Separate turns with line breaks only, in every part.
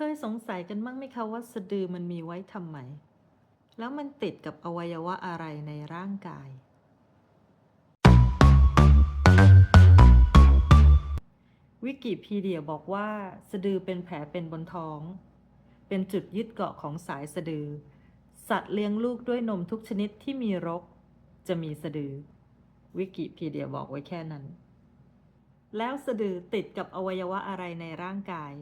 เคยสงสัยกันบ้างไหมคะว่าสะดือมันมีไว้ทำไม แล้วมันติดกับอวัยวะอะไรในร่างกาย วิกิพีเดียบอกว่า สะดือเป็นแผลเป็นบนท้อง เป็นจุดยึดเกาะของสายสะดือ สัตว์เลี้ยงลูกด้วยนมทุกชนิดที่มีรก จะมีสะดือ วิกิพีเดียบอกไว้แค่นั้น แล้วสะดือติดกับอวัยวะอะไรในร่างกาย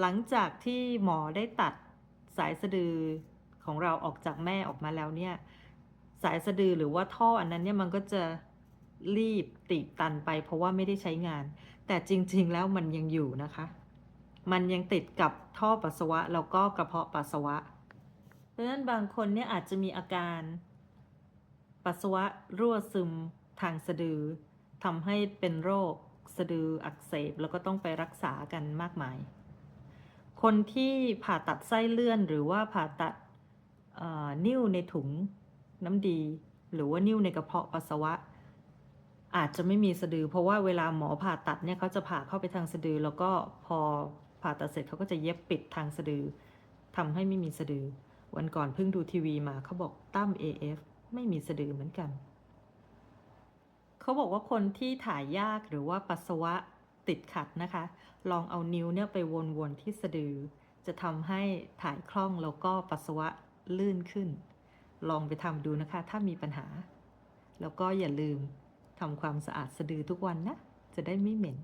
หลังจากที่หมอได้ตัดสายสะดือของเราออกจากแม่ออกมาแล้วเนี่ย สายสะดือหรือว่าท่ออันนั้นเนี่ยมันก็จะรีบตีบตันไป เพราะว่าไม่ได้ใช้งาน แต่จริง ๆ แล้วมันยังอยู่นะคะ มันยังติดกับท่อปัสสาวะแล้วก็กระเพาะปัสสาวะ เพราะฉะนั้นบางคนเนี่ยอาจจะมีอาการปัสสาวะรั่วซึมทางสะดือทำให้เป็นโรคสะดืออักเสบแล้วก็ต้องไปรักษากันมากมาย คนที่ผ่าตัดไส้เลื่อน หรือว่าผ่าตัดนิ่วในถุงน้ำดี หรือว่านิ่วในกระเพาะปัสสาวะ อาจจะไม่มีสะดือ เพราะว่าเวลาหมอผ่าตัดเนี่ยเขาจะผ่าเข้าไปทางสะดือ แล้วก็พอผ่าตัดเสร็จเขาก็จะเย็บปิดทางสะดือทำให้ไม่มีสะดือ วันก่อนเพิ่งดูทีวีมาเขาบอกตั้ม AF ไม่มีสะดือเหมือนกันเขาบอกว่าคนที่ถ่ายยากหรือว่าปัสสาวะ ติดขัดนะคะ ลองเอานิ้วเนี่ยไปวนๆที่สะดือ จะทำให้ถ่ายคล่องแล้วก็ปัสสาวะลื่นขึ้น ลองไปทำดูนะคะ ถ้ามีปัญหา แล้วก็อย่าลืมทำความสะอาดสะดือทุกวันนะ จะได้ไม่เหม็น